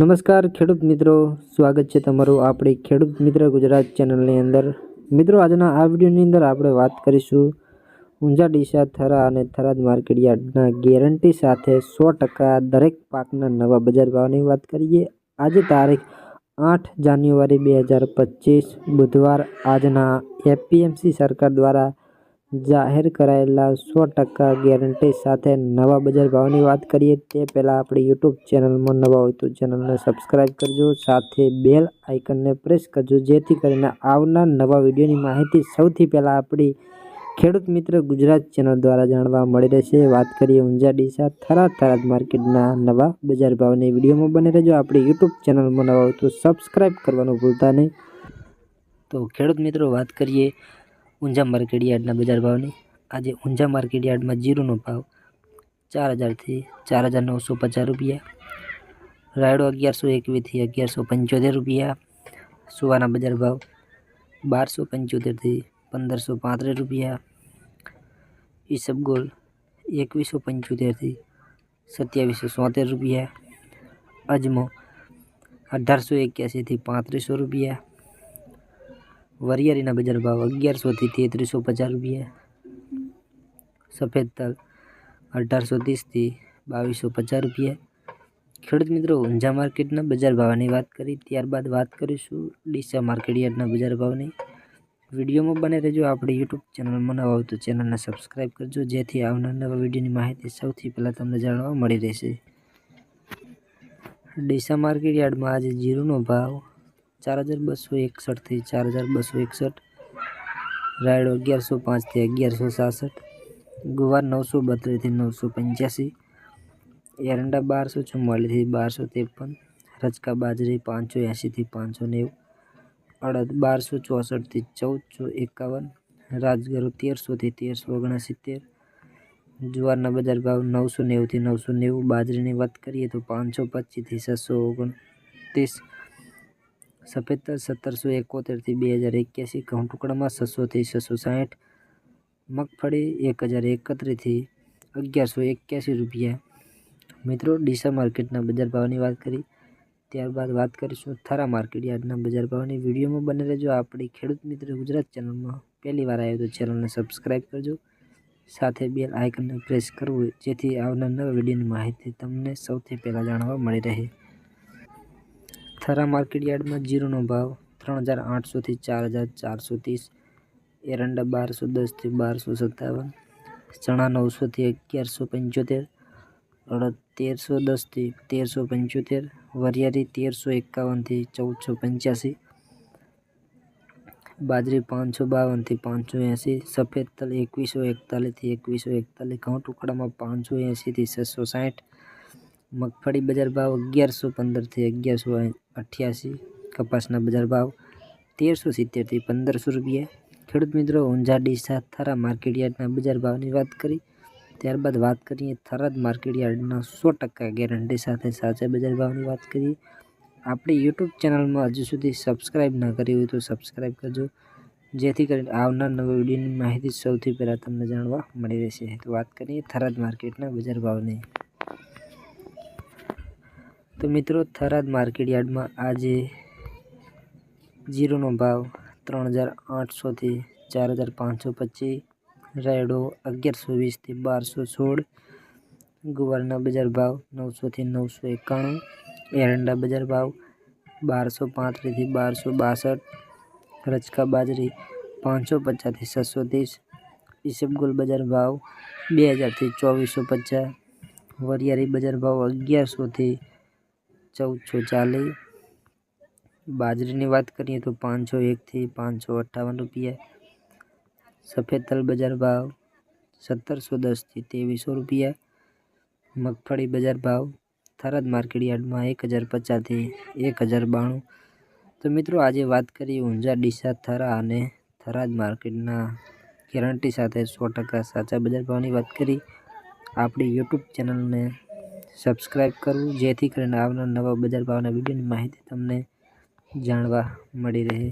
નમસ્કાર ખેડૂત મિત્રો, સ્વાગત છે તમારું આપણી ખેડૂત મિત્ર ગુજરાત ચેનલની અંદર. મિત્રો, આજના આ વિડીયોની અંદર આપણે વાત કરીશું ઊંઝા ડીસા, થરા અને થરાદ માર્કેટ યાર્ડના ગેરંટી સાથે સો ટકા દરેક પાકના નવા બજાર ભાવની વાત કરીએ. આજે તારીખ આઠ જાન્યુઆરી બે હજાર પચીસ બુધવાર આજના એપીએમસી સરકાર દ્વારા જાહેર કરાયેલા સો ટકા ગેરંટી સાથે નવા બજાર ભાવની વાત કરીએ તે પહેલાં આપણી યુટ્યુબ ચેનલમાં નવા હોય તો ચેનલને સબસ્ક્રાઈબ કરજો, સાથે બેલ આઇકનને પ્રેસ કરજો, જેથી કરીને આવનાર નવા વિડીયોની માહિતી સૌથી પહેલાં આપણી ખેડૂત મિત્ર ગુજરાત ચેનલ દ્વારા જાણવા મળી રહેશે. વાત કરીએ ઊંઝા ડીસા થરા થરાદ માર્કેટના નવા બજાર ભાવની વિડીયોમાં બને રહેજો. આપણી યુટ્યુબ ચેનલમાં નવા હોય તો સબસ્ક્રાઈબ કરવાનું ભૂલતા નહીં. તો ખેડૂત મિત્રો, વાત કરીએ ઊંઝા માર્કેટ યાર્ડના બજાર ભાવની આજે ઊંઝા માર્કેટ યાર્ડમાં જીરુનો ભાવ ચાર હજારથી ચાર હજાર નવસો પચાસ રૂપિયા રાયડો અગિયારસો એકવીસથી અગિયારસો પંચોતેર રૂપિયા સુવાના બજાર ભાવ બારસો પંચોતેરથી પંદરસો પાંત્રીસ રૂપિયા ઈસબગોલ એકવીસો પંચોતેરથી સત્યાવીસો સોતેર રૂપિયા અજમો અઢારસો એક્યાસીથી પાંત્રીસો રૂપિયા વરિયાળીના બજાર ભાવ અગિયારસોથી તેત્રીસો પચાસ રૂપિયા. સફેદ તલ અઢારસો ત્રીસથી બાવીસો પચાસ રૂપિયા. ખેડૂત મિત્રો, ઊંઝા માર્કેટના બજાર ભાવની વાત કરી, ત્યારબાદ વાત કરીશું ડીસા માર્કેટ યાર્ડના બજાર ભાવની. વિડીયોમાં બને રહેજો આપણી યુટ્યુબ ચેનલમાં નવા હોય તો ચેનલને સબસ્ક્રાઈબ કરજો, જેથી આવનાર નવા વિડીયોની માહિતી સૌથી પહેલાં તમને જાણવા મળી રહેશે. ડીસા માર્કેટ યાર્ડમાં આજે જીરુનો ભાવ ચાર હજાર બસો એકસઠથી ચાર હજાર બસો એકસઠ. રાયડો અગિયારસો પાંચથી અગિયારસો સાસઠ. ગુવાર નવસો બત્રીસથી નવસો પંચ્યાસી. એરંડા બારસો ચુમ્માલીસથી બારસો ત્રેપન. રચકા બાજરી પાંચસો એંશીથી પાંચસો નેવું. અડદ બારસો ચોસઠથી ચૌદસો એકાવન. રાજગરો તેરસોથી તેરસો ઓગણસિત્તેર. જુવારના બજાર ભાવ નવસો નેવુંથી નવસો નેવું. બાજરીની વાત કરીએ તો પાંચસો પચીસથી છસો ઓગણત્રીસ. સફેદ સત્તરસો એકોતેરથી બે હજાર એક્યાસી ઘઉં ટુકડામાં છસોથી છસો સાઠ, મગફળી એક હજાર એકત્રીસથી અગિયારસો એક્યાસી રૂપિયા. મિત્રો, ડીસા માર્કેટના બજાર ભાવની વાત કરી, ત્યારબાદ વાત કરીશું થરા માર્કેટ યાર્ડના બજાર ભાવની. વિડીયોમાં બને રહેજો આપણી ખેડૂત મિત્ર ગુજરાત ચેનલમાં. પહેલી વાર આવ્યો તો ચેનલને સબસ્ક્રાઈબ કરજો. સાથે બેલ આઇકનને પ્રેસ કરવું જેથી આવનાર નવા વિડીયોની માહિતી તમને સૌથી પહેલાં જાણવા મળી રહે. થરા માર્કેટ યાર્ડમાં જીરુનો ભાવ ત્રણ હજાર આઠસોથી ચાર હજાર ચારસો ત્રીસ એરંડા બારસો દસથી બારસો સત્તાવન, ચણા નવસોથી અગિયારસો પંચોતેર, અડદ તેરસો દસથી તેરસો પંચોતેર, વરિયાળી તેરસો એકાવનથી ચૌદસો પંચ્યાસી, બાજરી પાંચસો બાવનથી પાંચસો એંસી સફેદ તલ એકવીસો એકતાલીસથી એકવીસો એકતાલીસ, ઘઉં ટુકડામાં પાંચસો એંસીથી છસો સાઠ મગફળી બજાર ભાવ અગિયારસો પંદરથી અગિયારસો અઠ્યાસી. કપાસના બજાર ભાવ તેરસો સિત્તેરથી પંદરસો રૂપિયા. ખેડૂત મિત્રો, ઊંઝાડી સાતથારા થરા માર્કેટ યાર્ડના બજાર ભાવની વાત કરી. ત્યારબાદ વાત કરીએ થરાદ માર્કેટ યાર્ડના સો ટકા ગેરંટી સાથે સાચા બજાર ભાવની વાત કરીએ. આપણી યુટ્યુબ ચેનલમાં હજુ સુધી સબસ્ક્રાઈબ ના કરી હોય તો સબસ્ક્રાઈબ કરજો. જેથી કરીને આવનાર નવા વિડીયોની માહિતી સૌથી પહેલાં તમને જાણવા મળી રહેશે. તો વાત કરીએ થરાદ માર્કેટના બજાર ભાવની. તો મિત્રો, થરાદ માર્કેટ યાર્ડમાં આજે જીરોનો ભાવ ત્રણ હજાર આઠસોથી ચાર હજાર પાંચસો પચીસ, રાયડો અગિયારસો વીસથી બારસો સોળ, ગુવારના બજાર ભાવ નવસોથી નવસો એકાણું, એરંડા બજાર ભાવ બારસો પાંત્રીસથી બારસો બાસઠ રચકા બાજરી પાંચસો પચાસથી છસો ત્રીસ, ઈસબગુલ બજાર ભાવ બે હજારથી ચોવીસો પચાસ, વરિયાળી બજાર ભાવ અગિયારસોથી ચૌદસો ચાલીસ બાજરીની વાત કરીએ તો પાંચસો એકથી પાંચસો અઠ્ઠાવન રૂપિયા. સફેદ તલ બજાર ભાવ સત્તરસો દસથી ત્રેવીસો રૂપિયા. મગફળી બજાર ભાવ થરાદ માર્કેટ યાર્ડમાં એક હજાર પચાસથી એક હજાર બાણું. તો મિત્રો, આજે વાત કરી ઊંઝા ડીસા થરા અને થરાદ માર્કેટના ગેરંટી સાથે સો ટકા સાચા બજાર ભાવની વાત કરી. આપણી યુટ્યુબ ચેનલને સબસ્ક્રાઈબ કરવું જેથી કરીને આવનાર નવા બજાર ભાવના વિડીયોની માહિતી તમને જાણવા મળી રહે.